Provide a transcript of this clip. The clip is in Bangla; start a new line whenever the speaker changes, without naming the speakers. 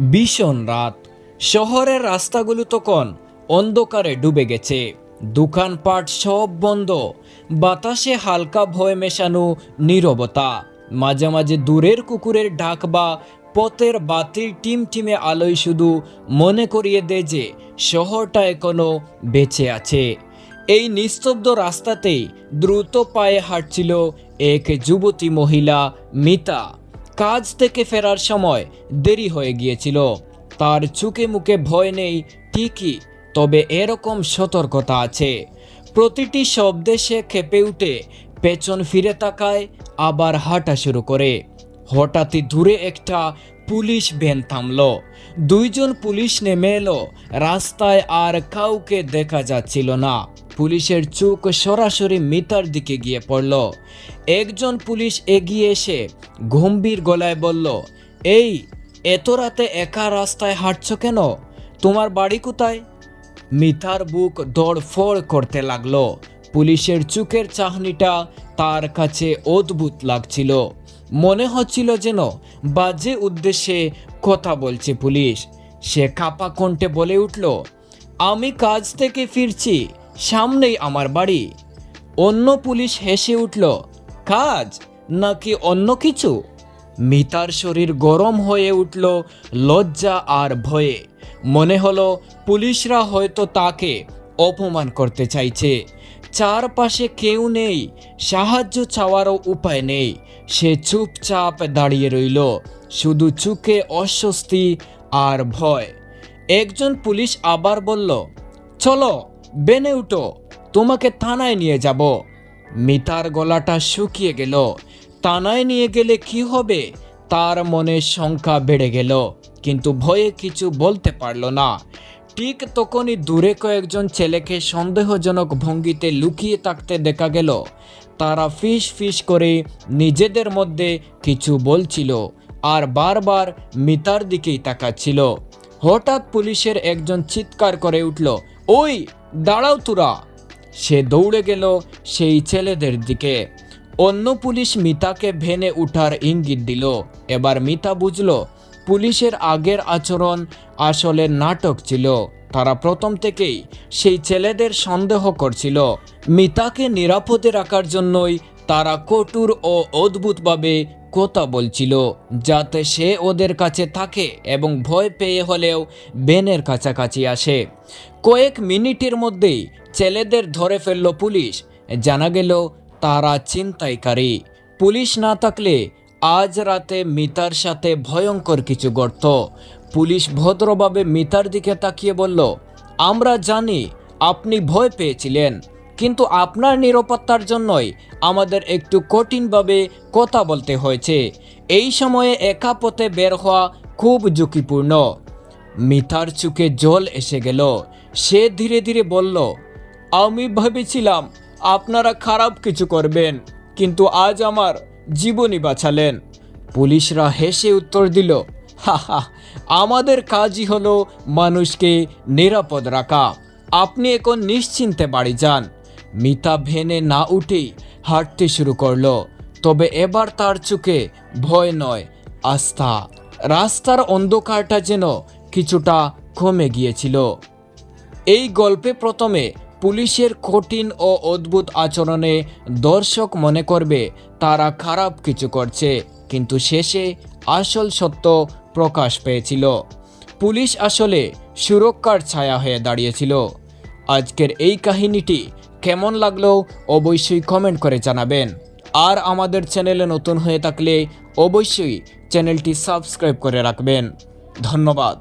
ভীষণ রাত। শহরের রাস্তাগুলো তখন অন্ধকারে ডুবে গেছে। দোকানপাট সব বন্ধ। বাতাসে হালকা ভয় মেশানো নীরবতা। মাঝে মাঝে দূরের কুকুরের ডাক বা পথের বাতির টিমটিমে আলোয় শুধু মনে করিয়ে দেয় যে শহরটা এখনও বেঁচে আছে। এই নিস্তব্ধ রাস্তাতেই দ্রুত পায়ে হাঁটছিল এক যুবতী মহিলা মিতা। কাজ থেকে ফেরার সময় দেরি হয়ে গিয়েছিল। তার চুকে মুখে ভয় নেই, ঠিকই, তবে এরকম সতর্কতা আছে। প্রতিটি শব্দে সে খেপে উঠে, পেছন ফিরে তাকায়, আবার হাঁটা শুরু করে। হঠাৎই দূরে একটা পুলিশ ভ্যান থামল। দুইজন পুলিশ নেমে এলো। রাস্তায় আর কাউকে দেখা যাচ্ছিল না। পুলিশের চোখ সরাসরি মিতার দিকে গিয়ে পড়ল। একজন পুলিশ এগিয়ে এসে গম্ভীর গলায় বলল, এই, এত রাতে একা রাস্তায় হাঁটছ কেন? তোমার বাড়ি কোথায়? মিতার বুক দড়ফড় করতে লাগল। পুলিশের চোখের চাহনিটা তার কাছে অদ্ভুত লাগছিল। মনে হচ্ছিল যেন বাজে উদ্দেশ্যে কথা বলছে পুলিশ। সে কাপা কণ্ঠে বলে উঠল, আমি কাজ থেকে ফিরছি। সামনেই আমার বাড়ি। অন্য পুলিশ হেসে উঠল, কাজ? নাকি অন্য কিছু? মিতার শরীর গরম হয়ে উঠল লজ্জা আর ভয়ে। মনে হলো পুলিশরা হয়তো তাকে অপমান করতে চাইছে। চারপাশে কেউ নেই, সাহায্য চাওয়ারও উপায় নেই। সে চুপচাপ দাঁড়িয়ে রইল, শুধু চোখে অস্বস্তি আর ভয়। একজন পুলিশ আবার বলল, চলো বেনে উঠো, তোমাকে থানায় নিয়ে যাব। মিতার গলাটা শুকিয়ে গেল। থানায় নিয়ে গেলে কি হবে? তার মনে সংখ্যা বেড়ে গেল, কিন্তু ভয়ে কিছু বলতে পারল না। ঠিক তখনই দূরে কয়েকজন ছেলেকে সন্দেহজনক ভঙ্গিতে লুকিয়ে থাকতে দেখা গেল। তারা ফিস ফিস করে নিজেদের মধ্যে কিছু বলছিল আর বারবার মিতার দিকেই তাকাচ্ছিল। হঠাৎ পুলিশের একজন চিৎকার করে উঠল ওই, দাঁড়াও তোরা। সে দৌড়ে গেল সেই ছেলেদের দিকে। অন্য পুলিশ মিতাকে ভেনে উঠার ইঙ্গিত দিল। এবার মিতা বুঝল, পুলিশের আগের আচরণ আসলে নাটক ছিল। তারা প্রথম থেকেই সেই ছেলেদের সন্দেহ করছিল। মিতাকে নিরাপদে রাখার জন্যই তারা কটুর ও অদ্ভুতভাবে কথা বলছিল, যাতে সে ওদের কাছে থাকে এবং ভয় পেয়ে হলেও বেনের কাছাকাছি আসে। কয়েক মিনিটের মধ্যেই ছেলেদের ধরে ফেলল পুলিশ। জানা গেল, তারা ছিনতাইকারী। পুলিশ না থাকলে আজ রাতে মিতার সাথে ভয়ঙ্কর কিছু গর্ত পুলিশ ভদ্রভাবে মিতার দিকে তাকিয়ে বলল, আমরা জানি আপনি ভয় পেয়েছিলেন, কিন্তু আপনার নিরাপত্তার জন্যই আমাদের একটু কঠিনভাবে কথা বলতে হয়েছে। এই সময়ে একা পথে বের হওয়া খুব ঝুঁকিপূর্ণ। মিতার চোখে জল এসে গেল। সে ধীরে ধীরে বলল, আমি ভেবেছিলাম আপনারা খারাপ কিছু করবেন, কিন্তু আজ আমার জীবনই বাঁচালেন। পুলিশরা হেসে উত্তর দিল, হা আমাদের কাজই হলো মানুষকে নিরাপদ রাখা। আপনি এখন নিশ্চিন্তে বাড়ি যান। মিতা ভেনে না উঠেই হাঁটতে শুরু করল, তবে এবার তার চোখে ভয় নয়, আস্থা। রাস্তার অন্ধকারটা যেন কিছুটা কমে গিয়েছিল। এই গল্পে প্রথমে পুলিশের কঠিন ও অদ্ভুত আচরণে দর্শক মনে করবে তারা খারাপ কিছু করছে, কিন্তু শেষে আসল সত্য প্রকাশ পেয়েছিল। পুলিশ আসলে সুরক্ষার ছায়া হয়ে দাঁড়িয়েছিল। আজকের এই কাহিনীটি কেমন লাগল অবশ্যই কমেন্ট করে জানাবেন। আর আমাদের চ্যানেলে নতুন হয়ে থাকলে অবশ্যই চ্যানেলটি সাবস্ক্রাইব করে রাখবেন। ধন্যবাদ।